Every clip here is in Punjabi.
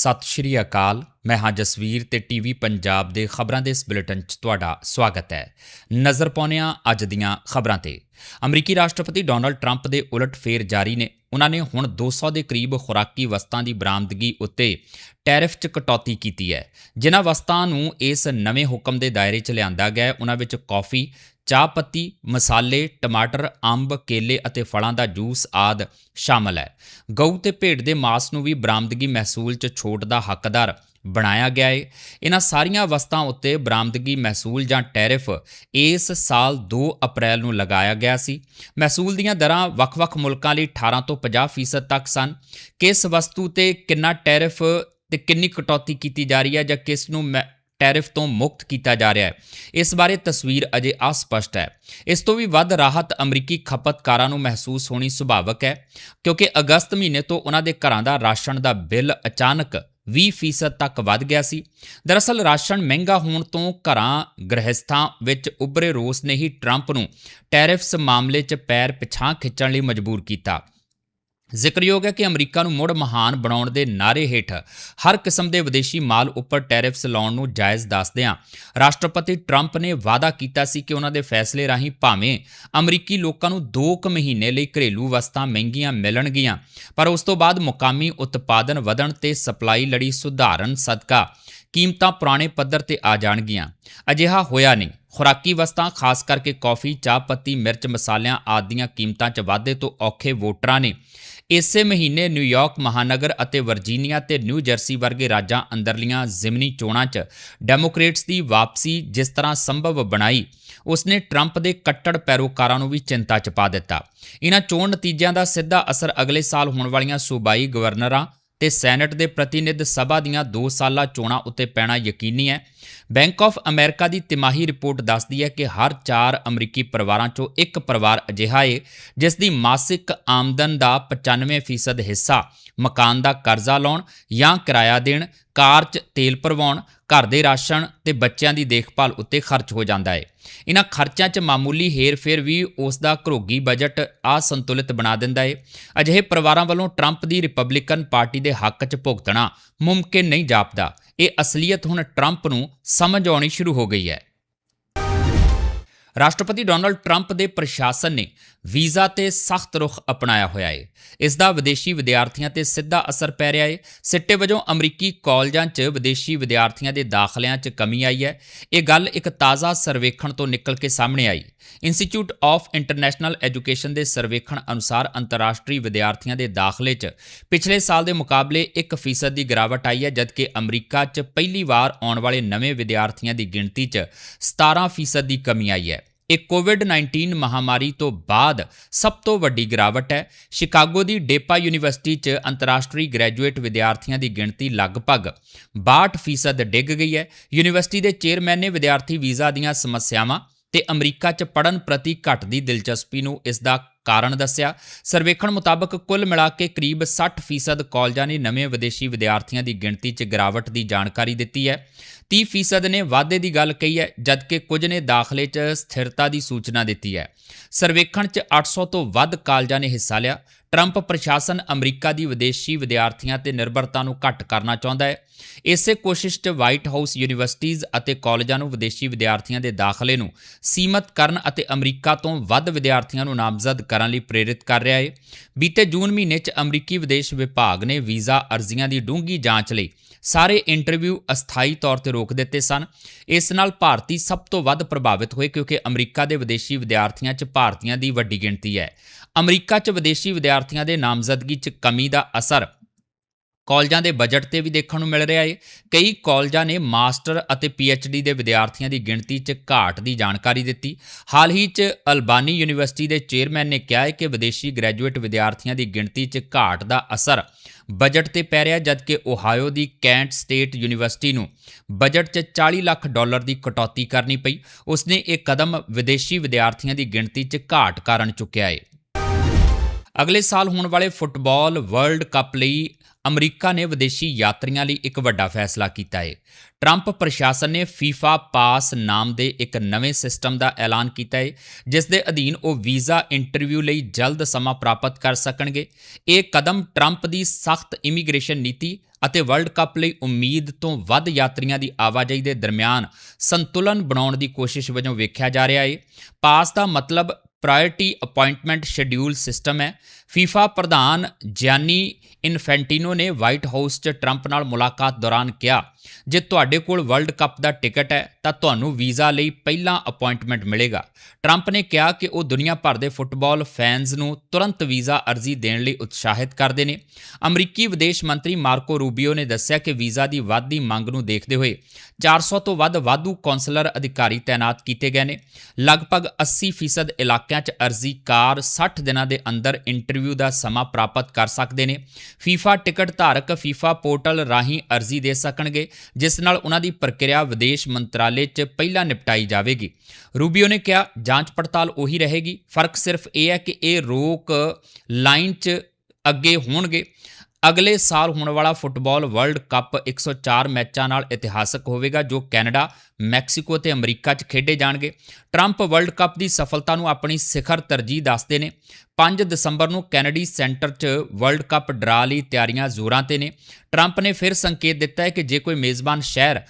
ਸਤਿ ਸ਼੍ਰੀ ਅਕਾਲ। ਮੈਂ ਹਾਂ ਜਸਵੀਰ ਤੇ ਟੀਵੀ ਪੰਜਾਬ ਦੇ ਖਬਰਾਂ ਦੇ ਇਸ ਬੁਲੇਟਿਨ 'ਚ ਤੁਹਾਡਾ ਸਵਾਗਤ ਹੈ। ਨਜ਼ਰ ਪਾਉਂਦੇ ਅੱਜ ਦੀਆਂ ਖਬਰਾਂ ਤੇ। ਅਮਰੀਕੀ ਰਾਸ਼ਟਰਪਤੀ ਡੋਨਲਡ ਟਰੰਪ ਦੇ ਉਲਟ ਫੇਰ ਜਾਰੀ ਨੇ। ਉਹਨਾਂ ਨੇ ਹੁਣ 200 ਦੇ ਕਰੀਬ ਖੁਰਾਕੀ ਵਸਤਾਂ ਦੀ ਬਰਾਮਦਗੀ ਉੱਤੇ ਟੈਰਿਫ 'ਚ ਕਟੌਤੀ ਕੀਤੀ ਹੈ। ਜਿਨ੍ਹਾਂ ਵਸਤਾਂ ਨੂੰ ਇਸ ਨਵੇਂ ਹੁਕਮ ਦੇ ਦਾਇਰੇ 'ਚ ਲਿਆਂਦਾ ਗਿਆ ਉਹਨਾਂ ਵਿੱਚ ਕਾਫੀ ਚਾਹ ਪੱਤੀ ਮਸਾਲੇ, ਟਮਾਟਰ, ਅੰਬ, ਕੇਲੇ ਅਤੇ ਫਲਾਂ ਦਾ ਜੂਸ ਆਦ ਸ਼ਾਮਲ ਹੈ। ਗਊ ਤੇ ਭੇਡ ਦੇ ਮਾਸ ਨੂੰ ਵੀ ਬਰਾਮਦਗੀ ਮਹਿਸੂਲ 'ਚ ਛੋਟ ਦਾ ਹੱਕਦਾਰ ਬਣਾਇਆ ਗਿਆ ਹੈ ਇਹਨਾਂ ਸਾਰੀਆਂ ਵਸਤਾਂ ਉੱਤੇ ਬਰਾਮਦਗੀ ਮਹਿਸੂਲ ਜਾਂ ਟੈਰਿਫ ਇਸ ਸਾਲ 2 ਅਪ੍ਰੈਲ ਨੂੰ ਲਗਾਇਆ ਗਿਆ ਸੀ। ਮਹਿਸੂਲ ਦੀਆਂ ਦਰਾਂ ਵੱਖ-ਵੱਖ ਮੁਲਕਾਂ ਲਈ 18 ਤੋਂ 50% ਤੱਕ ਸਨ। ਕਿਸ ਵਸਤੂ ਤੇ ਕਿੰਨਾ ਟੈਰਿਫ ਤੇ ਕਿੰਨੀ ਕਟੌਤੀ ਕੀਤੀ ਜਾ ਰਹੀ ਹੈ ਜਾਂ ਕਿਸ ਨੂੰ ਮੈਂ- ਟੈਰਿਫ ਤੋਂ ਮੁਕਤ ਕੀਤਾ ਜਾ ਰਿਹਾ ਹੈ। ਇਸ ਬਾਰੇ ਤਸਵੀਰ ਅਜੇ ਅਸਪਸ਼ਟ ਹੈ। ਇਸ ਤੋਂ ਵੀ ਵੱਧ ਰਾਹਤ ਅਮਰੀਕੀ ਖਪਤਕਾਰਾਂ ਨੂੰ ਮਹਿਸੂਸ ਹੋਣੀ ਸੁਭਾਵਕ ਹੈ, ਕਿਉਂਕਿ ਅਗਸਤ ਮਹੀਨੇ ਤੋਂ ਉਹਨਾਂ ਦੇ ਘਰਾਂ ਦਾ ਰਾਸ਼ਨ ਦਾ ਬਿੱਲ ਅਚਾਨਕ 20% ਤੱਕ ਵੱਧ ਗਿਆ ਸੀ। ਦਰਅਸਲ ਰਾਸ਼ਨ ਮਹਿੰਗਾ ਹੋਣ ਤੋਂ ਘਰਾਂ, ਗ੍ਰਹਿਸਥਾਂ ਵਿੱਚ ਉੱਭਰੇ ਰੋਸ ਨੇ ਹੀ ਟਰੰਪ ਨੂੰ ਟੈਰਿਫਸ ਮਾਮਲੇ 'ਚ ਪੈਰ ਪਿਛਾਂ ਖਿੱਚਣ ਲਈ ਮਜਬੂਰ ਕੀਤਾ। ਜ਼ਿਕਰਯੋਗ ਹੈ ਕਿ ਅਮਰੀਕਾ ਨੂੰ ਮੁੜ ਮਹਾਨ ਬਣਾਉਣ ਦੇ ਨਾਅਰੇ ਹੇਠ ਹਰ ਕਿਸਮ ਦੇ ਵਿਦੇਸ਼ੀ ਮਾਲ ਉੱਪਰ ਟੈਰਿਫਸ ਲਾਉਣ ਨੂੰ ਜਾਇਜ਼ ਦੱਸਦਿਆਂ ਰਾਸ਼ਟਰਪਤੀ ਟਰੰਪ ਨੇ ਵਾਅਦਾ ਕੀਤਾ ਸੀ ਕਿ ਉਹਨਾਂ ਦੇ ਫੈਸਲੇ ਰਾਹੀਂ ਭਾਵੇਂ ਅਮਰੀਕੀ ਲੋਕਾਂ ਨੂੰ 2 ਕੁ ਮਹੀਨੇ ਲਈ ਘਰੇਲੂ ਵਸਤਾਂ ਮਹਿੰਗੀਆਂ ਮਿਲਣਗੀਆਂ, ਪਰ ਉਸ ਤੋਂ ਬਾਅਦ ਮੁਕਾਮੀ ਉਤਪਾਦਨ ਵਧਣ ਤੇ ਸਪਲਾਈ ਲੜੀ ਸੁਧਾਰਨ ਸਦਕਾ ਕੀਮਤਾਂ ਪੁਰਾਣੇ ਪੱਧਰ ਤੇ ਆ ਜਾਣਗੀਆਂ। ਅਜਿਹਾ ਹੋਇਆ ਨਹੀਂ। ਖੁਰਾਕੀ ਵਸਤਾਂ, ਖਾਸ ਕਰਕੇ ਕੌਫੀ, ਚਾਹ ਪੱਤੀ, ਮਿਰਚ, ਮਸਾਲਿਆਂ ਆਦਿ ਦੀਆਂ ਕੀਮਤਾਂ 'ਚ ਵਾਧੇ ਤੋਂ ਔਖੇ ਵੋਟਰਾਂ ਨੇ ਇਸੇ ਮਹੀਨੇ ਨਿਊਯਾਰਕ ਮਹਾਨਗਰ ਅਤੇ ਵਰਜੀਨੀਆ ਤੇ ਨਿਊ ਜਰਸੀ ਵਰਗੇ ਰਾਜਾਂ ਅੰਦਰਲੀਆਂ ਜ਼ਿਮਨੀ ਚੋਣਾਂ 'ਚ ਡੈਮੋਕ੍ਰੇਟਸ ਦੀ ਵਾਪਸੀ ਜਿਸ ਤਰ੍ਹਾਂ ਸੰਭਵ ਬਣਾਈ, ਉਸਨੇ ਟਰੰਪ ਦੇ ਕੱਟੜ ਪੈਰੋਕਾਰਾਂ ਨੂੰ ਵੀ ਚਿੰਤਾ 'ਚ ਪਾ ਦਿੱਤਾ। ਇਹਨਾਂ ਚੋਣ ਨਤੀਜਿਆਂ ਦਾ ਸਿੱਧਾ ਅਸਰ ਅਗਲੇ ਸਾਲ ਹੋਣ ਵਾਲੀਆਂ ਸੂਬਾਈ ਗਵਰਨਰਾਂ ਤੇ ਸੈਨੇਟ ਦੇ ਪ੍ਰਤੀਨਿਧ ਸਭਾ ਦੀਆਂ 2 ਸਾਲਾ ਚੋਣਾਂ ਉੱਤੇ ਪੈਣਾ ਯਕੀਨੀ ਹੈ। ਬੈਂਕ ਆਫ ਅਮਰੀਕਾ ਦੀ ਤਿਮਾਹੀ ਰਿਪੋਰਟ ਦੱਸਦੀ ਹੈ ਕਿ ਹਰ 4 ਅਮਰੀਕੀ ਪਰਿਵਾਰਾਂ 'ਚੋਂ ਇੱਕ ਪਰਿਵਾਰ ਅਜਿਹਾ ਹੈ ਜਿਸ ਦੀ ਮਾਸਿਕ ਆਮਦਨ ਦਾ 95% ਹਿੱਸਾ ਮਕਾਨ ਦਾ ਕਰਜ਼ਾ ਲਾਉਣ ਜਾਂ ਕਿਰਾਇਆ ਦੇਣ, ਕਾਰ 'ਚ ਤੇਲ ਭਰਵਾਉਣ, ਘਰ ਦੇ ਰਾਸ਼ਨ ਤੇ ਬੱਚਿਆਂ ਦੀ ਦੇਖਭਾਲ ਉੱਤੇ ਖਰਚ ਹੋ ਜਾਂਦਾ ਹੈ ਇਹਨਾਂ ਖਰਚਾਂ 'ਚ ਮਾਮੂਲੀ ਹੇਰ-ਫੇਰ ਵੀ ਉਸ ਦਾ ਘਰੋਗੀ ਬਜਟ ਅਸੰਤੁਲਿਤ ਬਣਾ ਦਿੰਦਾ ਹੈ ਅਜਿਹੇ ਪਰਿਵਾਰਾਂ ਵੱਲੋਂ ਟਰੰਪ ਦੀ ਰਿਪਬਲਿਕਨ ਪਾਰਟੀ ਦੇ ਹੱਕ 'ਚ ਭੁਗਤਣਾ ਮੁਮਕਿਨ ਨਹੀਂ ਜਾਪਦਾ। ਇਹ ਅਸਲੀਅਤ ਹੁਣ ਟਰੰਪ ਨੂੰ ਸਮਝ ਆਉਣੀ ਸ਼ੁਰੂ ਹੋ ਗਈ ਹੈ। ਰਾਸ਼ਟਰਪਤੀ ਡੋਨਲਡ ਟਰੰਪ ਦੇ ਪ੍ਰਸ਼ਾਸਨ ਨੇ ਵੀਜ਼ਾ ਤੇ ਸਖਤ ਰੁਖ ਅਪਣਾਇਆ ਹੋਇਆ ਹੈ ਇਸ ਦਾ ਵਿਦੇਸ਼ੀ ਵਿਦਿਆਰਥੀਆਂ ਤੇ ਸਿੱਧਾ ਅਸਰ ਪੈ ਰਿਹਾ ਹੈ ਸਿੱਟੇ ਵਜੋਂ ਅਮਰੀਕੀ ਕਾਲਜਾਂ 'ਚ ਵਿਦੇਸ਼ੀ ਵਿਦਿਆਰਥੀਆਂ ਦੇ ਦਾਖਲਿਆਂ 'ਚ ਕਮੀ ਆਈ ਹੈ। ਇਹ ਗੱਲ ਇੱਕ ਤਾਜ਼ਾ ਸਰਵੇਖਣ ਤੋਂ ਨਿਕਲ ਕੇ ਸਾਹਮਣੇ ਆਈ। ਇੰਸਟੀਚਿਊਟ ਆਫ ਇੰਟਰਨੈਸ਼ਨਲ ਐਜੂਕੇਸ਼ਨ ਦੇ ਸਰਵੇਖਣ ਅਨੁਸਾਰ ਅੰਤਰਰਾਸ਼ਟਰੀ ਵਿਦਿਆਰਥੀਆਂ ਦੇ ਦਾਖਲੇ 'ਚ ਪਿਛਲੇ ਸਾਲ ਦੇ ਮੁਕਾਬਲੇ 1% ਦੀ ਗਿਰਾਵਟ ਆਈ ਹੈ, ਜਦਕਿ ਅਮਰੀਕਾ 'ਚ ਪਹਿਲੀ ਵਾਰ ਆਉਣ ਵਾਲੇ ਨਵੇਂ ਵਿਦਿਆਰਥੀਆਂ ਦੀ ਗਿਣਤੀ 'ਚ 17% ਦੀ ਕਮੀ ਆਈ ਹੈ। ਇਹ ਕੋਵਿਡ-19 ਮਹਾਮਾਰੀ ਤੋਂ ਬਾਅਦ ਸਭ ਤੋਂ ਵੱਡੀ ਗਿਰਾਵਟ ਹੈ। ਸ਼ਿਕਾਗੋ ਦੀ ਡੇਪਾ ਯੂਨੀਵਰਸਿਟੀ 'ਚ ਅੰਤਰਰਾਸ਼ਟਰੀ ਗ੍ਰੈਜੂਏਟ ਵਿਦਿਆਰਥੀਆਂ ਦੀ ਗਿਣਤੀ ਲਗਭਗ 62% ਡਿੱਗ ਗਈ ਹੈ। ਯੂਨੀਵਰਸਿਟੀ ਦੇ ਚੇਅਰਮੈਨ ਨੇ ਵਿਦਿਆਰਥੀ ਵੀਜ਼ਾ ਦੀਆਂ ਸਮੱਸਿਆਵਾਂ ਤੇ ਅਮਰੀਕਾ 'ਚ ਪੜਨ ਪ੍ਰਤੀ ਘਟਦੀ ਦਿਲਚਸਪੀ ਨੂੰ ਇਸ ਦਾ ਕਾਰਨ ਦੱਸਿਆ। ਸਰਵੇਖਣ ਮੁਤਾਬਕ ਕੁੱਲ ਮਿਲਾ ਕੇ ਕਰੀਬ 60% ਕਾਲਜਾਂ ਨੇ ਨਵੇਂ ਵਿਦੇਸ਼ੀ ਵਿਦਿਆਰਥੀਆਂ ਦੀ ਗਿਣਤੀ 'ਚ ਗਿਰਾਵਟ ਦੀ ਜਾਣਕਾਰੀ ਦਿੱਤੀ ਹੈ। 30% ਨੇ ਵਾਧੇ ਦੀ ਗੱਲ ਕਹੀ ਹੈ, ਜਦਕਿ ਕੁਝ ਨੇ ਦਾਖਲੇ 'ਚ ਸਥਿਰਤਾ ਦੀ ਸੂਚਨਾ ਦਿੱਤੀ ਹੈ। ਸਰਵੇਖਣ 'ਚ 800 ਤੋਂ ਵੱਧ ਕਾਲਜਾਂ ਨੇ ਹਿੱਸਾ ਲਿਆ। ਟਰੰਪ ਪ੍ਰਸ਼ਾਸਨ ਅਮਰੀਕਾ ਦੀ ਵਿਦੇਸ਼ੀ ਵਿਦਿਆਰਥੀਆਂ ਤੇ ਨਿਰਭਰਤਾ ਨੂੰ ਘੱਟ ਕਰਨਾ ਚਾਹੁੰਦਾ ਹੈ। ਇਸੇ ਕੋਸ਼ਿਸ਼ 'ਚ ਵਾਈਟ ਹਾਊਸ ਯੂਨੀਵਰਸਿਟੀਜ਼ ਅਤੇ ਕਾਲਜਾਂ ਨੂੰ ਵਿਦੇਸ਼ੀ ਵਿਦਿਆਰਥੀਆਂ ਦੇ ਦਾਖਲੇ ਨੂੰ ਸੀਮਤ ਕਰਨ ਅਤੇ ਅਮਰੀਕਾ ਤੋਂ ਵੱਧ ਵਿਦਿਆਰਥੀਆਂ ਨੂੰ ਨਾਮਜ਼ਦ ਕਰਨ ਲਈ ਪ੍ਰੇਰਿਤ ਕਰ ਰਿਹਾ ਹੈ। ਬੀਤੇ ਜੂਨ ਮਹੀਨੇ 'ਚ ਅਮਰੀਕੀ ਵਿਦੇਸ਼ ਵਿਭਾਗ ਨੇ ਵੀਜ਼ਾ ਅਰਜ਼ੀਆਂ ਦੀ ਡੂੰਘੀ ਜਾਂਚ ਲਈ ਸਾਰੇ ਇੰਟਰਵਿਊ ਅਸਥਾਈ ਤੌਰ ਤੇ ਰੋਕ ਦਿੱਤੇ ਸਨ। ਇਸ ਨਾਲ ਭਾਰਤੀ ਸਭ ਤੋਂ ਵੱਧ ਪ੍ਰਭਾਵਿਤ ਹੋਏ ਕਿਉਂਕਿ ਅਮਰੀਕਾ ਦੇ ਵਿਦੇਸ਼ੀ ਵਿਦਿਆਰਥੀਆਂ 'ਚ ਭਾਰਤੀਆਂ ਦੀ ਵੱਡੀ ਗਿਣਤੀ ਹੈ। ਅਮਰੀਕਾ 'ਚ ਵਿਦੇਸ਼ੀ ਵਿਦਿਆਰਥੀਆਂ ਦੇ ਨਾਮਜ਼ਦਗੀ 'ਚ ਕਮੀ ਦਾ ਅਸਰ। ਕਾਲਜਾਂ ਦੇ ਬਜਟ ਤੇ ਵੀ ਦੇਖਣ ਨੂੰ ਮਿਲ ਰਿਹਾ ਹੈ ਕਈ ਕਾਲਜਾਂ ਨੇ ਮਾਸਟਰ ਅਤੇ ਪੀਐਚਡੀ ਦੇ ਵਿਦਿਆਰਥੀਆਂ ਦੀ ਗਿਣਤੀ 'ਚ ਘਾਟ ਦੀ ਜਾਣਕਾਰੀ ਦਿੱਤੀ। ਹਾਲ ਹੀ 'ਚ ਅਲਬਾਨੀ ਯੂਨੀਵਰਸਿਟੀ ਦੇ ਚੇਅਰਮੈਨ ਨੇ ਕਿਹਾ ਹੈ ਕਿ ਵਿਦੇਸ਼ੀ ਗ੍ਰੈਜੂਏਟ ਵਿਦਿਆਰਥੀਆਂ ਦੀ ਗਿਣਤੀ 'ਚ ਘਾਟ ਦਾ ਅਸਰ ਬਜਟ ਤੇ ਪੈ ਰਿਹਾ, ਜਦਕਿ ਓਹਾਇਓ ਦੀ ਕੈਂਟ ਸਟੇਟ ਯੂਨੀਵਰਸਿਟੀ ਨੂੰ ਬਜਟ 'ਚ 40 ਲੱਖ ਡਾਲਰ ਦੀ ਕਟੌਤੀ ਕਰਨੀ ਪਈ। ਉਸਨੇ ਇਹ ਕਦਮ ਵਿਦੇਸ਼ੀ ਵਿਦਿਆਰਥੀਆਂ ਦੀ ਗਿਣਤੀ 'ਚ ਘਾਟ ਕਾਰਨ ਚੁੱਕਿਆ ਹੈ ਅਗਲੇ ਸਾਲ ਹੋਣ ਵਾਲੇ ਫੁੱਟਬਾਲ ਵਰਲਡ ਕੱਪ ਲਈ ਅਮਰੀਕਾ ਨੇ ਵਿਦੇਸ਼ੀ ਯਾਤਰੀਆਂ ਲਈ ਇੱਕ ਵੱਡਾ ਫੈਸਲਾ ਕੀਤਾ ਹੈ ਟਰੰਪ ਪ੍ਰਸ਼ਾਸਨ ਨੇ ਫੀਫਾ ਪਾਸ ਨਾਮ ਦੇ ਇੱਕ ਨਵੇਂ ਸਿਸਟਮ ਦਾ ਐਲਾਨ ਕੀਤਾ ਹੈ ਜਿਸ ਦੇ ਅਧੀਨ ਉਹ ਵੀਜ਼ਾ ਇੰਟਰਵਿਊ ਲਈ ਜਲਦ ਸਮਾਂ ਪ੍ਰਾਪਤ ਕਰ ਸਕਣਗੇ। ਇਹ ਕਦਮ ਟਰੰਪ ਦੀ ਸਖਤ ਇਮੀਗ੍ਰੇਸ਼ਨ ਨੀਤੀ ਅਤੇ ਵਰਲਡ ਕੱਪ ਲਈ ਉਮੀਦ ਤੋਂ ਵੱਧ ਯਾਤਰੀਆਂ ਦੀ ਆਵਾਜਾਈ ਦੇ ਦਰਮਿਆਨ ਸੰਤੁਲਨ ਬਣਾਉਣ ਦੀ ਕੋਸ਼ਿਸ਼ ਵਜੋਂ ਵੇਖਿਆ ਜਾ ਰਿਹਾ ਹੈ ਪਾਸ ਦਾ ਮਤਲਬ ਪ੍ਰਾਇੋਰਟੀ ਅਪਾਇੰਟਮੈਂਟ ਸ਼ੈਡਿਊਲ ਸਿਸਟਮ ਹੈ। ਫੀਫਾ ਪ੍ਰਧਾਨ ਜਿਆਨੀ ਇਨਫੈਂਟੀਨੋ ਨੇ ਵਾਈਟ ਹਾਊਸ 'ਚ ਟਰੰਪ ਨਾਲ ਮੁਲਾਕਾਤ ਦੌਰਾਨ ਕਿਹਾ, ਜੇ ਤੁਹਾਡੇ ਕੋਲ ਵਰਲਡ ਕੱਪ ਦਾ ਟਿਕਟ ਹੈ, ਤਾਂ ਤੁਹਾਨੂੰ ਵੀਜ਼ਾ ਲਈ ਪਹਿਲਾਂ ਅਪਾਇੰਟਮੈਂਟ ਮਿਲੇਗਾ। ਟਰੰਪ ਨੇ ਕਿਹਾ ਕਿ ਉਹ ਦੁਨੀਆ ਭਰ ਦੇ ਫੁੱਟਬਾਲ ਫੈਨਸ ਨੂੰ ਤੁਰੰਤ ਵੀਜ਼ਾ ਅਰਜ਼ੀ ਦੇਣ ਲਈ ਉਤਸ਼ਾਹਿਤ ਕਰਦੇ ਨੇ। ਅਮਰੀਕੀ ਵਿਦੇਸ਼ ਮੰਤਰੀ ਮਾਰਕੋ ਰੂਬੀਓ ਨੇ ਦੱਸਿਆ ਕਿ ਵੀਜ਼ਾ ਦੀ ਵੱਧਦੀ ਮੰਗ ਨੂੰ ਦੇਖਦੇ ਹੋਏ 400 ਤੋਂ ਵੱਧ ਵਾਧੂ ਕੌਂਸਲਰ ਅਧਿਕਾਰੀ ਤਾਇਨਾਤ ਕੀਤੇ ਗਏ ਨੇ। ਲਗਭਗ 80% ਇਲਾਕਿਆਂ 'ਚ ਅਰਜ਼ੀ ਕਾਰ 60 ਦਿਨਾਂ ਦੇ ਅੰਦਰ ਇੰਟਰਵਿਊ ਦਾ ਸਮਾਂ ਪ੍ਰਾਪਤ ਕਰ ਸਕਦੇ ਨੇ। ਫੀਫਾ ਟਿਕਟ ਧਾਰਕ ਫੀਫਾ ਪੋਰਟਲ ਰਾਹੀਂ ਅਰਜ਼ੀ ਦੇ ਸਕਣਗੇ, ਜਿਸ ਨਾਲ ਉਹਨਾਂ ਦੀ ਪ੍ਰਕਿਰਿਆ ਵਿਦੇਸ਼ ਮੰਤਰਾਲੇ 'ਚ ਪਹਿਲਾਂ ਨਿਪਟਾਈ ਜਾਵੇਗੀ। ਰੂਬੀਓ ਨੇ ਕਿਹਾ, ਜਾਂਚ ਪੜਤਾਲ ਉਹੀ ਰਹੇਗੀ। ਫ਼ਰਕ ਸਿਰਫ ਇਹ ਹੈ ਕਿ ਇਹ ਰੋਕ ਲਾਈਨ 'ਚ ਅੱਗੇ ਹੋਣਗੇ। ਅਗਲੇ ਸਾਲ ਹੋਣ ਵਾਲਾ ਫੁੱਟਬਾਲ ਵਰਲਡ ਕੱਪ 104 ਮੈਚਾਂ ਨਾਲ ਇਤਿਹਾਸਕ ਹੋਵੇਗਾ, ਜੋ ਕੈਨੇਡਾ, ਮੈਕਸੀਕੋ ਤੇ ਅਮਰੀਕਾ 'ਚ ਖੇਡੇ ਜਾਣਗੇ। ਟਰੰਪ ਵਰਲਡ ਕੱਪ ਦੀ ਸਫਲਤਾ ਨੂੰ ਆਪਣੀ ਸਿਖਰ ਤਰਜੀਹ ਦੱਸਦੇ ਨੇ। 5 ਦਸੰਬਰ ਨੂੰ ਕੈਨੇਡੀ ਸੈਂਟਰ 'ਚ ਵਰਲਡ ਕੱਪ ਡਰਾ ਲਈ ਤਿਆਰੀਆਂ ਜ਼ੋਰਾਂ ਤੇ ਨੇ। ਟਰੰਪ ਨੇ ਫਿਰ ਸੰਕੇਤ ਦਿੱਤਾ ਹੈ ਕਿ ਜੇ ਕੋਈ ਮੇਜ਼ਬਾਨ ਸ਼ਹਿਰ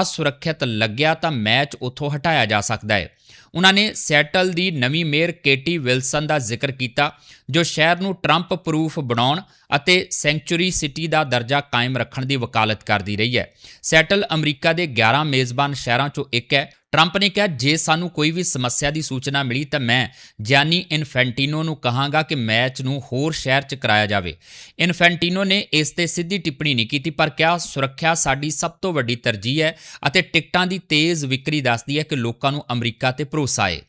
ਅਸੁਰੱਖਿਅਤ ਲੱਗਿਆ ਤਾਂ ਮੈਚ ਉੱਥੋਂ ਹਟਾਇਆ ਜਾ ਸਕਦਾ ਹੈ। ਉਹਨਾਂ ਨੇ ਸੈਟਲ ਦੀ ਨਵੀਂ ਮੇਅਰ ਕੇਟੀ ਵਿਲਸਨ ਦਾ ਜ਼ਿਕਰ ਕੀਤਾ, ਜੋ ਸ਼ਹਿਰ ਨੂੰ ਟਰੰਪ ਪ੍ਰੂਫ ਬਣਾਉਣ ਅਤੇ ਸੈਂਚੁਰੀ ਸਿਟੀ ਦਾ ਦਰਜਾ ਕਾਇਮ ਰੱਖਣ ਦੀ ਵਕਾਲਤ ਕਰਦੀ ਰਹੀ ਹੈ। ਸੈਟਲ ਅਮਰੀਕਾ ਦੇ 11 ਮੇਜ਼ਬਾਨ ਸ਼ਹਿਰਾਂ ਚੋਂ ਇੱਕ ਹੈ। ਟਰੰਪ ਨੇ ਕਿਹਾ, ਜੇ ਸਾਨੂੰ ਕੋਈ ਵੀ ਸਮੱਸਿਆ ਦੀ ਸੂਚਨਾ ਮਿਲੀ ਤਾਂ ਮੈਂ ਜਿਆਨੀ ਇਨਫੈਂਟੀਨੋ ਨੂੰ ਕਹਾਂਗਾ ਕਿ ਮੈਚ ਨੂੰ ਹੋਰ ਸ਼ਹਿਰ 'ਚ ਕਰਾਇਆ ਜਾਵੇ। ਇਨਫੈਂਟੀਨੋ ਨੇ ਇਸ ਤੇ ਸਿੱਧੀ ਟਿੱਪਣੀ ਨਹੀਂ ਕੀਤੀ, ਪਰ ਕਿਹਾ, ਸੁਰੱਖਿਆ ਸਾਡੀ ਸਭ ਤੋਂ ਵੱਡੀ ਤਰਜੀਹ ਹੈ ਅਤੇ ਟਿਕਟਾਂ ਦੀ ਤੇਜ਼ ਵਿਕਰੀ ਦੱਸਦੀ ਹੈ ਕਿ ਲੋਕਾਂ ਨੂੰ ਅਮਰੀਕਾ ਤੇ ਭਰੋਸਾ ਹੈ।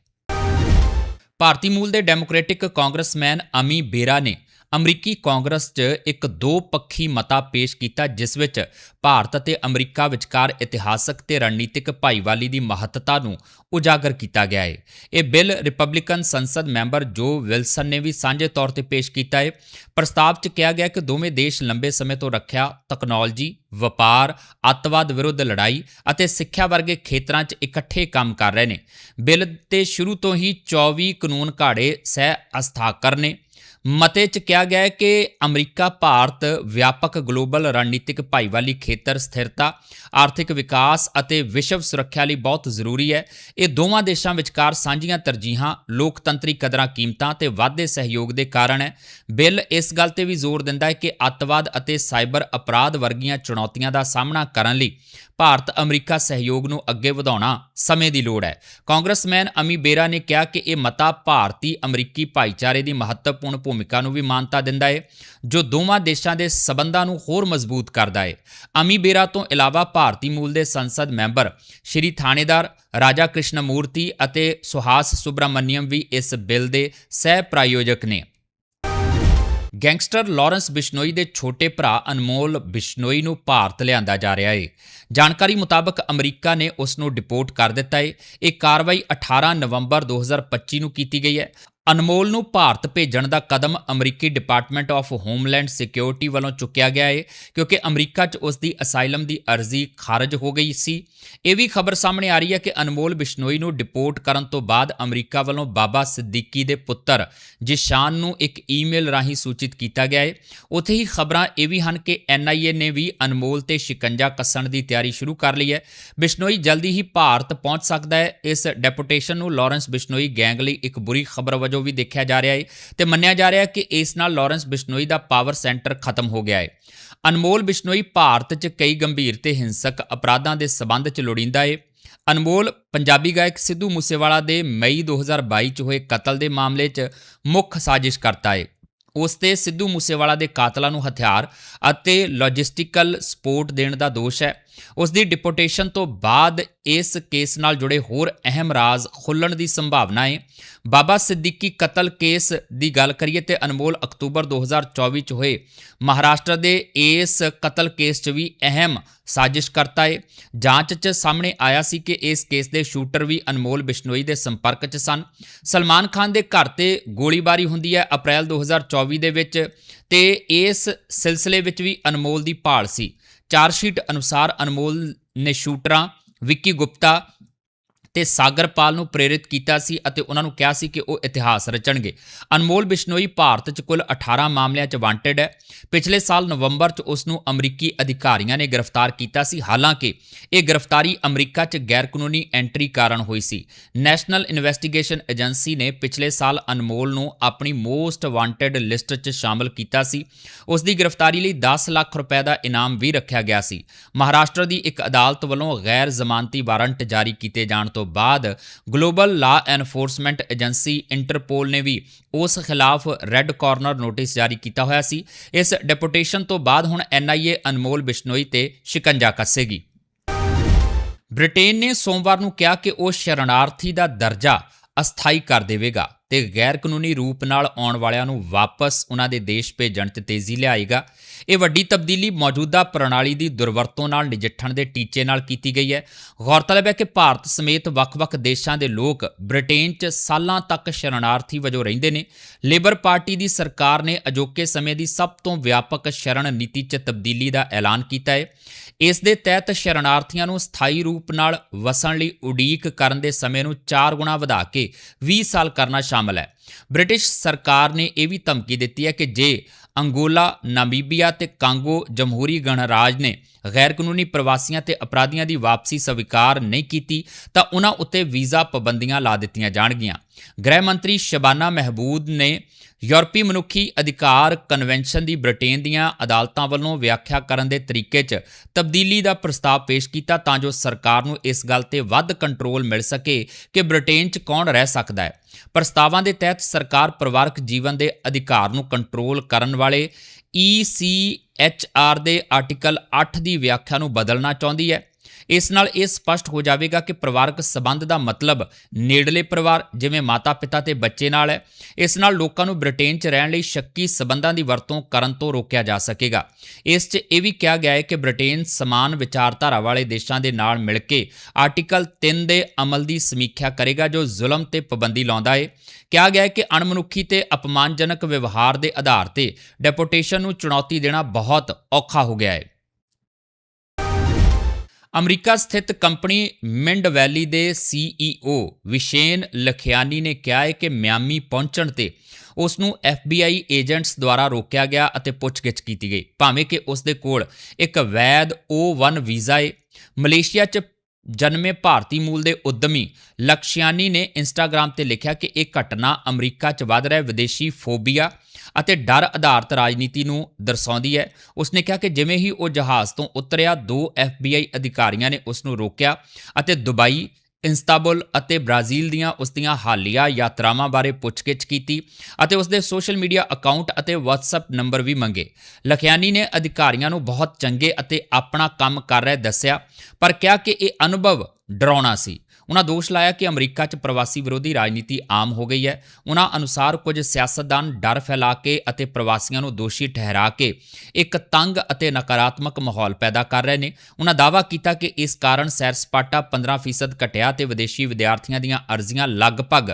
ਭਾਰਤੀ ਮੂਲ ਦੇ ਡੈਮੋਕ੍ਰੈਟਿਕ ਕਾਂਗਰਸਮੈਨ ਅਮੀ ਬੇਰਾ ਨੇ ਅਮਰੀਕੀ ਕਾਂਗਰਸ 'ਚ ਇੱਕ ਦੋ ਪੱਖੀ ਮਤਾ ਪੇਸ਼ ਕੀਤਾ, ਜਿਸ ਵਿੱਚ ਭਾਰਤ ਅਤੇ ਅਮਰੀਕਾ ਵਿਚਕਾਰ ਇਤਿਹਾਸਕ ਤੇ ਰਣਨੀਤਿਕ ਭਾਈਵਾਲੀ ਦੀ ਮਹੱਤਤਾ ਨੂੰ ਉਜਾਗਰ ਕੀਤਾ ਗਿਆ ਹੈ ਇਹ ਬਿੱਲ ਰਿਪਬਲਿਕਨ ਸੰਸਦ ਮੈਂਬਰ ਜੋ ਵਿਲਸਨ ਨੇ ਵੀ ਸਾਂਝੇ ਤੌਰ ਤੇ ਪੇਸ਼ ਕੀਤਾ ਹੈ ਪ੍ਰਸਤਾਵ 'ਚ ਕਿਹਾ ਗਿਆ ਕਿ ਦੋਵੇਂ ਦੇਸ਼ ਲੰਬੇ ਸਮੇਂ ਤੋਂ ਰੱਖਿਆ ਤਕਨਾਲੋਜੀ, ਵਪਾਰ, ਅੱਤਵਾਦ ਵਿਰੁੱਧ ਲੜਾਈ ਅਤੇ ਸਿੱਖਿਆ ਵਰਗੇ ਖੇਤਰਾਂ 'ਚ ਇਕੱਠੇ ਕੰਮ ਕਰ ਰਹੇ ਨੇ। ਬਿੱਲ ਤੇ ਸ਼ੁਰੂ ਤੋਂ ਹੀ 24 ਕਾਨੂੰਨ ਘਾੜੇ ਸਹਿ ਅਸਥਾਕਰ ਨੇ। ਮਤੇ 'ਚ ਕਿਹਾ ਗਿਆ ਹੈ ਕਿ ਅਮਰੀਕਾ ਭਾਰਤ ਵਿਆਪਕ ਗਲੋਬਲ ਰਣਨੀਤਿਕ ਭਾਈਵਾਲੀ ਖੇਤਰ ਸਥਿਰਤਾ ਆਰਥਿਕ ਵਿਕਾਸ ਅਤੇ ਵਿਸ਼ਵ ਸੁਰੱਖਿਆ ਲਈ ਬਹੁਤ ਜ਼ਰੂਰੀ ਹੈ। ਇਹ ਦੋਵਾਂ ਦੇਸ਼ਾਂ ਵਿਚਕਾਰ ਸਾਂਝੀਆਂ ਤਰਜੀਹਾਂ, ਲੋਕਤੰਤਰੀ ਕਦਰਾਂ ਕੀਮਤਾਂ ਤੇ ਵਾਧੇ ਸਹਿਯੋਗ ਦੇ ਕਾਰਨ ਹੈ। ਬਿੱਲ ਇਸ ਗੱਲ ਤੇ ਵੀ ਜ਼ੋਰ ਦਿੰਦਾ ਹੈ ਕਿ ਅੱਤਵਾਦ ਅਤੇ ਸਾਈਬਰ ਅਪਰਾਧ ਵਰਗੀਆਂ ਚੁਣੌਤੀਆਂ ਦਾ ਸਾਹਮਣਾ ਕਰਨ ਲਈ ਭਾਰਤ ਅਮਰੀਕਾ ਸਹਿਯੋਗ ਨੂੰ ਅੱਗੇ ਵਧਾਉਣਾ ਸਮੇਂ ਦੀ ਲੋੜ ਹੈ। ਕਾਂਗਰਸਮੈਨ ਅਮੀ ਬੇਰਾ ਨੇ ਕਿਹਾ ਕਿ ਇਹ ਮਤਾ ਭਾਰਤੀ ਅਮਰੀਕੀ ਭਾਈਚਾਰੇ ਦੀ ਮਹੱਤਵਪੂਰਨ ਭੂਮਿਕਾ ਨੂੰ ਵੀ ਮਾਨਤਾ ਦਿੰਦਾ ਹੈ, ਜੋ ਦੋਵਾਂ ਦੇਸ਼ਾਂ ਦੇ ਸਬੰਧਾਂ ਨੂੰ ਹੋਰ ਮਜ਼ਬੂਤ ਕਰਦਾ ਹੈ। ਅਮੀ ਬੇਰਾ ਤੋਂ ਇਲਾਵਾ ਭਾਰਤੀ ਮੂਲ ਦੇ ਸੰਸਦ ਮੈਂਬਰ, ਸ਼੍ਰੀ ਥਾਣੇਦਾਰ ਰਾਜਾ ਕ੍ਰਿਸ਼ਨ ਮੂਰਤੀ ਅਤੇ ਸੁਹਾਸ ਸੁਬਰਾਮਨਿਅਮ ਵੀ ਇਸ ਬਿੱਲ ਦੇ ਸਹਿ ਪ੍ਰਾਯੋਜਕ ਨੇ। ਗੈਂਗਸਟਰ ਲਾਰੈਂਸ ਬਿਸ਼ਨੋਈ ਦੇ ਛੋਟੇ ਭਰਾ ਅਨਮੋਲ ਬਿਸ਼ਨੋਈ ਨੂੰ ਭਾਰਤ ਲਿਆਂਦਾ ਜਾ ਰਿਹਾ ਹੈ ਜਾਣਕਾਰੀ ਮੁਤਾਬਕ ਅਮਰੀਕਾ ਨੇ ਉਸ ਨੂੰ ਡਿਪੋਰਟ ਕਰ ਦਿੱਤਾ ਹੈ ਇਹ ਕਾਰਵਾਈ 18 ਨਵੰਬਰ 2025 ਨੂੰ ਕੀਤੀ ਗਈ ਹੈ। ਅਨਮੋਲ ਨੂੰ ਭਾਰਤ ਭੇਜਣ ਦਾ ਕਦਮ ਅਮਰੀਕੀ ਡਿਪਾਰਟਮੈਂਟ ਆਫ ਹੋਮਲੈਂਡ ਸਿਕਿਉਰਿਟੀ ਵੱਲੋਂ ਚੁੱਕਿਆ ਗਿਆ ਹੈ ਕਿਉਂਕਿ ਅਮਰੀਕਾ 'ਚ ਉਸ ਦੀ ਅਸਾਈਲਮ ਦੀ ਅਰਜ਼ੀ ਖਾਰਜ ਹੋ ਗਈ ਸੀ। ਇਹ ਵੀ ਖਬਰ ਸਾਹਮਣੇ ਆ ਰਹੀ ਹੈ ਕਿ ਅਨਮੋਲ ਬਿਸ਼ਨੋਈ ਨੂੰ ਡਿਪੋਰਟ ਕਰਨ ਤੋਂ ਬਾਅਦ ਅਮਰੀਕਾ ਵੱਲੋਂ ਬਾਬਾ ਸਿੱਦੀਕੀ ਦੇ ਪੁੱਤਰ ਜਿਸ਼ਾਨ ਨੂੰ ਇੱਕ ਈਮੇਲ ਰਾਹੀਂ ਸੂਚਿਤ ਕੀਤਾ ਗਿਆ ਹੈ ਉੱਥੇ ਹੀ ਖਬਰਾਂ ਇਹ ਵੀ ਹਨ ਕਿ ਐਨਆਈਏ ਨੇ ਵੀ ਅਨਮੋਲ ਤੇ ਸ਼ਿਕੰਜਾ ਕੱਸਣ ਦੀ ਤਿਆਰੀ ਸ਼ੁਰੂ ਕਰ ਲਈ ਹੈ। ਬਿਸ਼ਨੋਈ ਜਲਦੀ ਹੀ ਭਾਰਤ ਪਹੁੰਚ ਸਕਦਾ ਹੈ। ਇਸ ਡੈਪੂਟੇਸ਼ਨ ਨੂੰ ਲਾਰੈਂਸ ਬਿਸ਼ਨੋਈ ਗੈਂਗ ਲਈ ਇੱਕ ਬੁਰੀ ਖਬਰ ਵਜੋਂ ਵੀ ਦੇਖਿਆ ਜਾ ਰਿਹਾ ਹੈ ਤੇ ਮੰਨਿਆ ਜਾ ਰਿਹਾ ਹੈ ਕਿ ਇਸ ਨਾਲ ਲਾਰੈਂਸ ਬਿਸ਼ਨੋਈ ਦਾ ਪਾਵਰ ਸੈਂਟਰ ਖਤਮ ਹੋ ਗਿਆ ਹੈ ਅਨਮੋਲ ਬਿਸ਼ਨੋਈ ਭਾਰਤ 'ਚ ਕਈ ਗੰਭੀਰ ਤੇ ਹਿੰਸਕ ਅਪਰਾਧਾਂ ਦੇ ਸਬੰਧ 'ਚ ਲੋੜੀਂਦਾ ਹੈ ਅਨਮੋਲ ਪੰਜਾਬੀ ਗਾਇਕ ਸਿੱਧੂ ਮੂਸੇਵਾਲਾ ਦੇ ਮਈ 2022 ਚ ਹੋਏ ਕਤਲ ਦੇ ਮਾਮਲੇ 'ਚ ਮੁੱਖ ਸਾਜ਼ਿਸ਼ ਕਰਤਾ ਹੈ ਉਸ ਤੇ ਸਿੱਧੂ ਮੂਸੇਵਾਲਾ ਦੇ ਕਾਤਲਾਂ ਨੂੰ ਹਥਿਆਰ ਅਤੇ ਲੌਜਿਸਟਿਕਲ ਸਪੋਰਟ ਦੇਣ ਦਾ ਦੋਸ਼ ਹੈ। ਉਸ ਦੀ ਡਿਪੋਰਟੇਸ਼ਨ ਤੋਂ ਬਾਅਦ ਇਸ ਕੇਸ ਨਾਲ ਜੁੜੇ ਹੋਰ ਅਹਿਮ ਰਾਜ਼ ਖੁੱਲਣ ਦੀ ਸੰਭਾਵਨਾ ਹੈ ਬਾਬਾ ਸਿੱਦੀਕੀ ਕਤਲ ਕੇਸ ਦੀ ਗੱਲ ਕਰੀਏ ਤੇ ਅਨਮੋਲ ਅਕਤੂਬਰ 2024 ਚ ਹੋਏ। ਮਹਾਰਾਸ਼ਟਰ ਦੇ ਇਸ ਕਤਲ ਕੇਸ 'ਚ ਵੀ ਅਹਿਮ ਸਾਜ਼ਿਸ਼ ਕਰਤਾ ਹੈ ਜਾਂਚ 'ਚ ਸਾਹਮਣੇ ਆਇਆ ਸੀ ਕਿ ਇਸ ਕੇਸ ਦੇ ਸ਼ੂਟਰ ਵੀ ਅਨਮੋਲ ਬਿਸ਼ਨੋਈ ਦੇ ਸੰਪਰਕ 'ਚ ਸਨ। ਸਲਮਾਨ ਖਾਨ ਦੇ ਘਰ ਤੇ ਗੋਲੀਬਾਰੀ ਹੁੰਦੀ ਹੈ ਅਪ੍ਰੈਲ 2024 ਦੇ ਵਿੱਚ ਤੇ ਇਸ ਸਿਲਸਿਲੇ ਵਿੱਚ ਵੀ ਅਨਮੋਲ ਦੀ ਭਾਲ ਸੀ। ਚਾਰਜਸ਼ੀਟ ਅਨੁਸਾਰ ਅਨਮੋਲ ਨੇ ਸ਼ੂਟਰਾਂ ਵਿੱਕੀ ਗੁਪਤਾ ਤੇ ਸਾਗਰਪਾਲ ਨੂੰ ਪ੍ਰੇਰਿਤ ਕੀਤਾ ਸੀ ਅਤੇ ਉਹਨਾਂ ਨੂੰ ਕਿਹਾ ਸੀ ਕਿ ਉਹ ਇਤਿਹਾਸ ਰਚਣਗੇ। ਅਨਮੋਲ ਬਿਸ਼ਨੋਈ ਭਾਰਤ 'ਚ ਕੁੱਲ 18 ਮਾਮਲਿਆਂ 'ਚ ਵਾਂਟਡ ਹੈ। ਪਿਛਲੇ ਸਾਲ ਨਵੰਬਰ 'ਚ ਉਸ ਨੂੰ ਅਮਰੀਕੀ ਅਧਿਕਾਰੀਆਂ ਨੇ ਗ੍ਰਿਫਤਾਰ ਕੀਤਾ ਸੀ। ਹਾਲਾਂਕਿ, ਇਹ ਗ੍ਰਿਫਤਾਰੀ ਅਮਰੀਕਾ 'ਚ ਗੈਰ ਕਾਨੂੰਨੀ ਐਂਟਰੀ ਕਾਰਨ ਹੋਈ ਸੀ। ਨੈਸ਼ਨਲ ਇਨਵੈਸਟੀਗੇਸ਼ਨ ਏਜੰਸੀ ਨੇ ਪਿਛਲੇ ਸਾਲ ਅਨਮੋਲ ਨੂੰ ਆਪਣੀ ਮੋਸਟ ਵਾਂਟਡ ਲਿਸਟ 'ਚ ਸ਼ਾਮਲ ਕੀਤਾ ਸੀ। ਉਸ ਦੀ ਗ੍ਰਿਫਤਾਰੀ ਲਈ 10 ਲੱਖ ਰੁਪਏ ਦਾ ਇਨਾਮ ਵੀ ਰੱਖਿਆ ਗਿਆ ਸੀ। ਮਹਾਰਾਸ਼ਟਰ ਦੀ ਇੱਕ ਅਦਾਲਤ ਵੱਲੋਂ ਗੈਰ ਜ਼ਮਾਨਤੀ ਵਾਰੰਟ ਜਾਰੀ ਕੀਤੇ ਜਾਣ ਤੋਂ ਬਾਅਦ ਗਲੋਬਲ ਲਾ ਐਨਫੋਰਸਮੈਂਟ ਏਜੰਸੀ ਇੰਟਰਪੋਲ ਨੇ ਵੀ ਉਸ ਖਿਲਾਫ ਰੈੱਡ ਕਾਰਨਰ ਨੋਟਿਸ ਜਾਰੀ ਕੀਤਾ ਹੋਇਆ ਸੀ। ਇਸ ਡੈਪੂਟੇਸ਼ਨ ਤੋਂ ਬਾਅਦ ਹੁਣ ਐਨਆਈਏ ਅਨਮੋਲ ਬਿਸ਼ਨੋਈ ਤੇ ਸ਼ਿਕੰਜਾ ਕੱਸੇਗੀ। ਬ੍ਰਿਟੇਨ ਨੇ ਸੋਮਵਾਰ ਨੂੰ ਕਿਹਾ ਕਿ ਉਹ ਸ਼ਰਨਾਰਥੀ ਦਾ ਦਰਜਾ ਅਸਥਾਈ ਕਰ ਦੇਵੇਗਾ ਤੇ ਗੈਰ ਕਾਨੂੰਨੀ ਰੂਪ ਨਾਲ ਆਉਣ ਵਾਲਿਆਂ ਨੂੰ ਵਾਪਸ ਉਹਨਾਂ ਦੇ ਦੇਸ਼ ਭੇਜਣ 'ਚ ਤੇਜ਼ੀ ਲਿਆਏਗਾ। ਇਹ ਵੱਡੀ ਤਬਦੀਲੀ ਮੌਜੂਦਾ ਪ੍ਰਣਾਲੀ ਦੀ ਦੁਰਵਰਤੋਂ ਨਾਲ ਨਜਿੱਠਣ ਦੇ ਟੀਚੇ ਨਾਲ ਕੀਤੀ ਗਈ ਹੈ। ਗੌਰਤਲਬ ਹੈ ਕਿ ਭਾਰਤ ਸਮੇਤ ਵੱਖ-ਵੱਖ ਦੇਸ਼ਾਂ ਦੇ ਲੋਕ ਬ੍ਰਿਟੇਨ 'ਚ ਸਾਲਾਂ ਤੱਕ ਸ਼ਰਨਾਰਥੀ ਵਜੋਂ ਰਹਿੰਦੇ ਨੇ। ਲੇਬਰ ਪਾਰਟੀ ਦੀ ਸਰਕਾਰ ਨੇ ਅਜੋਕੇ ਸਮੇਂ ਦੀ ਸਭ ਤੋਂ ਵਿਆਪਕ ਸ਼ਰਨ ਨੀਤੀ 'ਚ ਤਬਦੀਲੀ ਦਾ ਐਲਾਨ ਕੀਤਾ ਹੈ। ਇਸ ਦੇ ਤਹਿਤ ਸ਼ਰਨਾਰਥੀਆਂ ਨੂੰ ਸਥਾਈ ਰੂਪ ਨਾਲ ਵਸਣ ਲਈ ਉਡੀਕ ਕਰਨ ਦੇ ਸਮੇਂ ਨੂੰ 4 ਗੁਣਾ ਵਧਾ ਕੇ 20 ਸਾਲ ਕਰਨਾ ਸ਼ਾਮਲ ਹੈ। ਬ੍ਰਿਟਿਸ਼ ਸਰਕਾਰ ਨੇ ਇਹ ਵੀ ਧਮਕੀ ਦਿੱਤੀ ਹੈ ਕਿ ਜੇ ਅੰਗੋਲਾ, ਨਾਮੀਬੀਆ ਤੇ ਕਾਂਗੋ ਜਮਹੂਰੀ ਗਣਰਾਜ ਨੇ ਗੈਰ ਕਾਨੂੰਨੀ ਪ੍ਰਵਾਸੀਆਂ ਤੇ ਅਪਰਾਧੀਆਂ ਦੀ ਵਾਪਸੀ ਸਵੀਕਾਰ ਨਹੀਂ ਕੀਤੀ ਤਾਂ ਉਹਨਾਂ ਉੱਤੇ ਵੀਜ਼ਾ ਪਾਬੰਦੀਆਂ ਲਾ ਦਿੱਤੀਆਂ ਜਾਣਗੀਆਂ। ਗ੍ਰਹਿ ਮੰਤਰੀ ਸ਼ਬਾਨਾ ਮਹਿਬੂਦ ਨੇ ਯੂਰਪੀ ਮਨੁੱਖੀ ਅਧਿਕਾਰ ਕਨਵੈਨਸ਼ਨ ਦੀ ਬ੍ਰਿਟੇਨ ਦੀਆਂ ਅਦਾਲਤਾਂ ਵੱਲੋਂ ਵਿਆਖਿਆ ਕਰਨ ਦੇ ਤਰੀਕੇ 'ਚ ਤਬਦੀਲੀ ਦਾ ਪ੍ਰਸਤਾਵ ਪੇਸ਼ ਕੀਤਾ ਤਾਂ ਜੋ ਸਰਕਾਰ ਨੂੰ ਇਸ ਗੱਲ ਤੇ ਵੱਧ ਕੰਟਰੋਲ ਮਿਲ ਸਕੇ ਕਿ ਬ੍ਰਿਟੇਨ 'ਚ ਕੌਣ ਰਹਿ ਸਕਦਾ ਹੈ। ਪ੍ਰਸਤਾਵਾਂ ਦੇ ਤਹਿਤ ਸਰਕਾਰ ਪਰਿਵਾਰਕ ਜੀਵਨ ਦੇ ਅਧਿਕਾਰ ਨੂੰ ਕੰਟਰੋਲ ਕਰਨ ਵਾਲੇ ECHR ਦੇ ਆਰਟੀਕਲ 8 ਦੀ ਵਿਆਖਿਆ ਨੂੰ ਬਦਲਣਾ ਚਾਹੁੰਦੀ ਹੈ। ਇਸ ਨਾਲ ਇਹ ਸਪਸ਼ਟ ਹੋ ਜਾਵੇਗਾ ਕਿ ਪਰਿਵਾਰਕ ਸਬੰਧ ਦਾ ਮਤਲਬ ਨੇੜਲੇ ਪਰਿਵਾਰ, ਜਿਵੇਂ ਮਾਤਾ-ਪਿਤਾ ਤੇ ਬੱਚੇ ਨਾਲ ਹੈ। ਇਸ ਨਾਲ ਲੋਕਾਂ ਨੂੰ ਬ੍ਰਿਟੇਨ 'ਚ ਰਹਿਣ ਲਈ ਸ਼ੱਕੀ ਸਬੰਧਾਂ ਦੀ ਵਰਤੋਂ ਕਰਨ ਤੋਂ ਰੋਕਿਆ ਜਾ ਸਕੇਗਾ। ਇਸ 'ਚ ਇਹ ਵੀ ਕਿਹਾ ਗਿਆ ਹੈ ਕਿ ਬ੍ਰਿਟੇਨ ਸਮਾਨ ਵਿਚਾਰਧਾਰਾ ਵਾਲੇ ਦੇਸ਼ਾਂ ਦੇ ਨਾਲ ਮਿਲ ਕੇ ਆਰਟੀਕਲ 3 ਦੇ ਅਮਲ ਦੀ ਸਮੀਖਿਆ ਕਰੇਗਾ, ਜੋ ਜ਼ੁਲਮ ਤੇ ਪਾਬੰਦੀ ਲਾਉਂਦਾ ਹੈ। ਕਿਹਾ ਗਿਆ ਹੈ ਕਿ ਅਣਮਨੁੱਖੀ ਤੇ ਅਪਮਾਨਜਨਕ ਵਿਵਹਾਰ ਦੇ ਆਧਾਰ ਤੇ ਡੈਪੂਟੇਸ਼ਨ ਨੂੰ ਚੁਣੌਤੀ ਦੇਣਾ ਬਹੁਤ ਔਖਾ ਹੋ ਗਿਆ ਹੈ। ਅਮਰੀਕਾ ਸਥਿਤ ਕੰਪਨੀ ਮਿੰਡ ਵੈਲੀ ਦੇ ਸੀਈਓ ਵਿਸ਼ੇਨ ਲਖਿਆਨੀ ਨੇ ਕਿਹਾ ਹੈ ਕਿ ਮਿਆਮੀ ਪਹੁੰਚਣ ਤੇ ਉਸ ਨੂੰ FBI ਏਜੰਟਸ ਦੁਆਰਾ ਰੋਕਿਆ ਗਿਆ ਅਤੇ ਪੁੱਛਗਿੱਛ ਕੀਤੀ ਗਈ, ਭਾਵੇਂ ਕਿ ਉਸ ਦੇ ਕੋਲ ਇੱਕ ਵੈਧ O1 ਵੀਜ਼ਾ ਹੈ ਮਲੇਸ਼ੀਆ 'ਚ ਜਨਮੇ ਭਾਰਤੀ ਮੂਲ ਦੇ ਉਦਮੀ ਲਕਸ਼ਿਆਨੀ ਨੇ ਇੰਸਟਾਗ੍ਰam ਤੇ ਲਿਖਿਆ ਕਿ ਇਹ ਘਟਨਾ ਅਮਰੀਕਾ 'ਚ ਵੱਧ ਰਿਹਾ ਵਿਦੇਸ਼ੀ ਫੋਬੀਆ ਅਤੇ ਡਰ ਆਧਾਰਿਤ ਰਾਜਨੀਤੀ ਨੂੰ ਦਰਸਾਉਂਦੀ ਹੈ। ਉਸਨੇ ਕਿਹਾ ਕਿ ਜਿਵੇਂ ਹੀ ਉਹ ਜਹਾਜ਼ ਤੋਂ ਉਤਰਿਆ, ਦੋ FBI ਅਧਿਕਾਰੀਆਂ ਨੇ ਉਸ ਨੂੰ ਰੋਕਿਆ ਅਤੇ ਦੁਬਈ ਇੰਸਤਾਬੁਲ ਅਤੇ ਬ੍ਰਾਜ਼ੀਲ ਦੀਆਂ ਉਸ ਦੀਆਂ ਹਾਲੀਆ ਯਾਤਰਾਵਾਂ ਬਾਰੇ ਪੁੱਛਗਿੱਛ ਕੀਤੀ ਅਤੇ ਉਸ ਦੇ ਸੋਸ਼ਲ ਮੀਡੀਆ ਅਕਾਊਂਟ ਅਤੇ WhatsApp ਨੰਬਰ ਵੀ ਮੰਗੇ। ਲਖਿਆਨੀ ਨੇ ਅਧਿਕਾਰੀਆਂ ਨੂੰ ਬਹੁਤ ਚੰਗੇ ਅਤੇ ਆਪਣਾ ਕੰਮ ਕਰ ਰਹੇ ਦੱਸਿਆ, ਪਰ ਕਿਹਾ ਕਿ ਇਹ ਅਨੁਭਵ ਡਰਾਉਣਾ ਸੀ। ਉਹਨਾਂ ਦੋਸ਼ ਲਾਇਆ ਕਿ ਅਮਰੀਕਾ 'ਚ ਪ੍ਰਵਾਸੀ ਵਿਰੋਧੀ ਰਾਜਨੀਤੀ ਆਮ ਹੋ ਗਈ ਹੈ। ਉਹਨਾਂ ਅਨੁਸਾਰ ਕੁਝ ਸਿਆਸਤਦਾਨ ਡਰ ਫੈਲਾ ਕੇ ਅਤੇ ਪ੍ਰਵਾਸੀਆਂ ਨੂੰ ਦੋਸ਼ੀ ਠਹਿਰਾ ਕੇ ਇੱਕ ਤੰਗ ਅਤੇ ਨਕਾਰਾਤਮਕ ਮਾਹੌਲ ਪੈਦਾ ਕਰ ਰਹੇ ਨੇ। ਉਹਨਾਂ ਦਾਅਵਾ ਕੀਤਾ ਕਿ ਇਸ ਕਾਰਨ ਸੈਰ ਸਪਾਟਾ 15% ਘਟਿਆ ਤੇ ਵਿਦੇਸ਼ੀ ਵਿਦਿਆਰਥੀਆਂ ਦੀਆਂ ਅਰਜ਼ੀਆਂ ਲਗਭਗ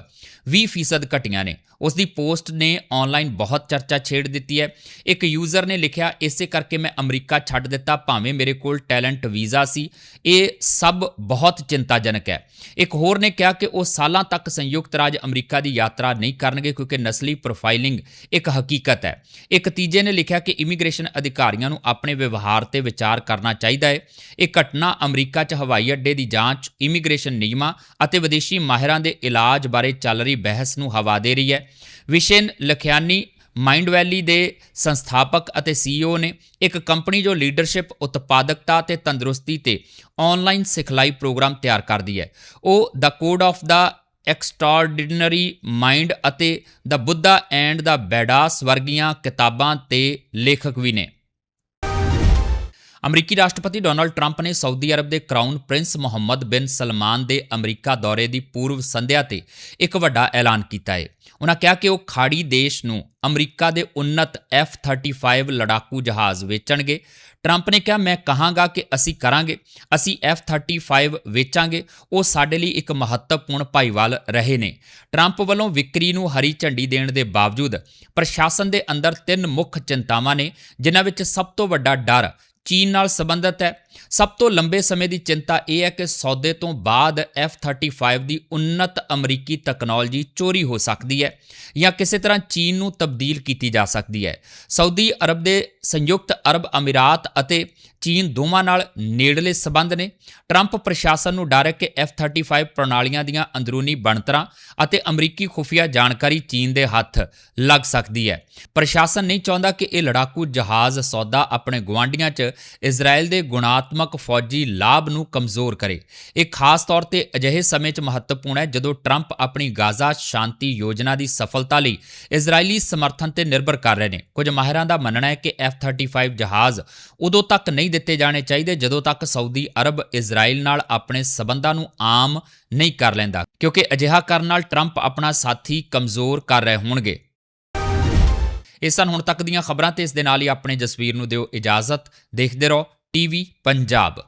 20% ਘਟੀਆਂ ਨੇ। ਉਸ ਦੀ ਪੋਸਟ ਨੇ ਆਨਲਾਈਨ ਬਹੁਤ ਚਰਚਾ ਛੇੜ ਦਿੱਤੀ ਹੈ। ਇੱਕ ਯੂਜ਼ਰ ਨੇ ਲਿਖਿਆ, ਇਸੇ ਕਰਕੇ ਮੈਂ ਅਮਰੀਕਾ ਛੱਡ ਦਿੱਤਾ, ਭਾਵੇਂ ਮੇਰੇ ਕੋਲ ਟੈਲੈਂਟ ਵੀਜ਼ਾ ਸੀ। ਇਹ ਸਭ ਬਹੁਤ ਚਿੰਤਾਜਨਕ ਹੈ। ਇੱਕ ਹੋਰ ਨੇ ਕਿਹਾ ਕਿ ਉਹ ਸਾਲਾਂ ਤੱਕ ਸੰਯੁਕਤ ਰਾਜ ਅਮਰੀਕਾ ਦੀ ਯਾਤਰਾ ਨਹੀਂ ਕਰਨਗੇ ਕਿਉਂਕਿ ਨਸਲੀ ਪ੍ਰੋਫਾਈਲਿੰਗ ਇੱਕ ਹਕੀਕਤ ਹੈ। ਇੱਕ ਤੀਜੇ ਨੇ ਲਿਖਿਆ ਕਿ ਇਮੀਗ੍ਰੇਸ਼ਨ ਅਧਿਕਾਰੀਆਂ ਨੂੰ ਆਪਣੇ ਵਿਵਹਾਰ ਤੇ ਵਿਚਾਰ ਕਰਨਾ ਚਾਹੀਦਾ ਹੈ। ਇਹ ਘਟਨਾ ਅਮਰੀਕਾ 'ਚ ਹਵਾਈ ਅੱਡੇ ਦੀ ਜਾਂਚ ਇਮੀਗ੍ਰੇਸ਼ਨ ਨਿਯਮਾਂ ਅਤੇ ਵਿਦੇਸ਼ੀ ਮਾਹਿਰਾਂ ਦੇ ਇਲਾਜ ਬਾਰੇ ਚੱਲ ਰਹੀ ਬਹਿਸ ਨੂੰ ਹਵਾ ਦੇ ਰਹੀ ਹੈ। ਵਿਸ਼ੇਨ ਲਖਿਆਨੀ ਮਾਈਂਡ ਵੈਲੀ ਦੇ ਸੰਸਥਾਪਕ ਅਤੇ ਸੀਈਓ ਨੇ ਇੱਕ ਕੰਪਨੀ ਜੋ ਲੀਡਰਸ਼ਿਪ, ਉਤਪਾਦਕਤਾ ਤੇ ਤੰਦਰੁਸਤੀ ਤੇ ਆਨਲਾਈਨ ਸਿਖਲਾਈ ਪ੍ਰੋਗਰਾਮ ਤਿਆਰ ਕਰਦੀ ਹੈ। ਉਹ the code of the extraordinary mind ਅਤੇ ਦਾ ਬੁੱਧਾ ਐਂਡ ਦਾ ਬੈਡਾਸ ਵਰਗੀਆਂ ਕਿਤਾਬਾਂ ਤੇ ਲੇਖਕ ਵੀ ਨੇ। ਅਮਰੀਕੀ ਰਾਸ਼ਟਰਪਤੀ ਡੋਨਾਲਡ ਟਰੰਪ ਨੇ ਸਾਊਦੀ ਅਰਬ ਦੇ ਕਰਾਊਨ ਪ੍ਰਿੰਸ ਮੁਹੰਮਦ ਬਿਨ ਸਲਮਾਨ ਦੇ ਅਮਰੀਕਾ ਦੌਰੇ ਦੀ ਪੂਰਵ ਸੰਧਿਆ ਤੇ ਇੱਕ ਵੱਡਾ ਐਲਾਨ ਕੀਤਾ ਹੈ। ਉਹਨਾਂ ਕਿਹਾ ਕਿ ਉਹ ਖਾੜੀ ਦੇਸ਼ ਨੂੰ ਅਮਰੀਕਾ ਦੇ ਉન્નਤ F-35 ਲੜਾਕੂ ਜਹਾਜ਼ ਵੇਚਣਗੇ। ਟਰੰਪ ਨੇ ਕਿਹਾ, ਮੈਂ ਕਹਾਂਗਾ ਕਿ ਅਸੀਂ ਕਰਾਂਗੇ, ਅਸੀਂ F-35 ਵੇਚਾਂਗੇ, ਉਹ ਸਾਡੇ ਲਈ ਇੱਕ ਮਹੱਤਵਪੂਰਨ ਭਾਈਵਾਲ ਰਹੇ ਨੇ। ਟਰੰਪ ਵੱਲੋਂ ਵਿਕਰੀ ਨੂੰ ਹਰੀ ਝੰਡੀ ਦੇਣ ਦੇ ਬਾਵਜੂਦ ਪ੍ਰਸ਼ਾਸਨ ਦੇ ਅੰਦਰ ਤਿੰਨ ਮੁੱਖ ਚਿੰਤਾਵਾਂ ਨੇ, ਜਿਨ੍ਹਾਂ ਵਿੱਚ ਸਭ ਤੋਂ ਵੱਡਾ ਡਰ ਚੀਨ ਨਾਲ ਸੰਬੰਧਿਤ ਹੈ। ਸਭ ਤੋਂ ਲੰਬੇ ਸਮੇਂ ਦੀ ਚਿੰਤਾ ਇਹ ਹੈ ਕਿ ਸੌਦੇ ਤੋਂ ਬਾਅਦ F35 ਦੀ ਉન્નਤ ਅਮਰੀਕੀ ਤਕਨਾਲੋਜੀ ਚੋਰੀ ਹੋ ਸਕਦੀ ਹੈ ਜਾਂ ਕਿਸੇ ਤਰ੍ਹਾਂ ਚੀਨ ਨੂੰ ਤਬਦੀਲ ਕੀਤੀ ਜਾ ਸਕਦੀ ਹੈ। ਸਾਊਦੀ ਅਰਬ ਦੇ ਸੰਯੁਕਤ ਅਰਬ ਅਮੀਰਾਤ ਅਤੇ ਚੀਨ ਦੋਵਾਂ ਨਾਲ ਨੇੜਲੇ ਸਬੰਧ ਨੇ। ਟਰੰਪ ਪ੍ਰਸ਼ਾਸਨ ਨੂੰ ਡਰ ਹੈ ਕਿ F35 ਪ੍ਰਣਾਲੀਆਂ ਦੀਆਂ ਅੰਦਰੂਨੀ ਬਣਤਰਾਂ ਅਤੇ ਅਮਰੀਕੀ ਖੁਫੀਆ ਜਾਣਕਾਰੀ ਚੀਨ ਦੇ ਹੱਥ ਲੱਗ ਸਕਦੀ ਹੈ। ਪ੍ਰਸ਼ਾਸਨ ਨਹੀਂ ਚਾਹੁੰਦਾ ਕਿ ਇਹ ਲੜਾਕੂ ਜਹਾਜ਼ ਸੌਦਾ ਆਪਣੇ ਗੁਆਂਢੀਆਂ 'ਚ ਇਜ਼ਰਾਈਲ ਦੇ ਗੁਣਾਤਮਕ ਫੌਜੀ ਲਾਭ ਨੂੰ ਕਮਜ਼ੋਰ ਕਰੇ। ਇਹ ਖਾਸ ਤੌਰ ਤੇ ਅਜਿਹੇ ਸਮੇਂ 'ਚ ਮਹੱਤਵਪੂਰਨ ਹੈ ਜਦੋਂ ਟਰੰਪ ਆਪਣੀ ਗਾਜ਼ਾ ਸ਼ਾਂਤੀ ਯੋਜਨਾ ਦੀ ਸਫਲਤਾ ਲਈ ਇਜ਼ਰਾਈਲੀ ਸਮਰਥਨ ਤੇ ਨਿਰਭਰ ਕਰ ਰਹੇ ਨੇ। ਕੁਝ ਮਾਹਿਰਾਂ ਦਾ ਮੰਨਣਾ ਹੈ ਕਿ F35 ਜਹਾਜ਼ ਉਦੋਂ ਤੱਕ ਨਹੀਂ ਦਿੱਤੇ ਜਾਣੇ ਚਾਹੀਦੇ ਜਦੋਂ ਤੱਕ ਸਾਊਦੀ ਅਰਬ ਇਜ਼ਰਾਈਲ ਨਾਲ ਆਪਣੇ ਸਬੰਧਾਂ ਨੂੰ ਆਮ ਨਹੀਂ ਕਰ ਲੈਂਦਾ, ਕਿਉਂਕਿ ਅਜਿਹਾ ਕਰਨ ਨਾਲ ਟਰੰਪ ਆਪਣਾ ਸਾਥੀ ਕਮਜ਼ੋਰ ਕਰ ਰਹੇ ਹੋਣਗੇ। ਇਹ ਸਨ ਹੁਣ ਤੱਕ ਦੀਆਂ ਖਬਰਾਂ ਤੇ ਇਸ ਦੇ ਨਾਲ ਹੀ ਆਪਣੇ ਜਸਵੀਰ ਨੂੰ ਦਿਓ ਇਜਾਜ਼ਤ। ਦੇਖਦੇ ਰਹੋ ਟੀਵੀ ਪੰਜਾਬ।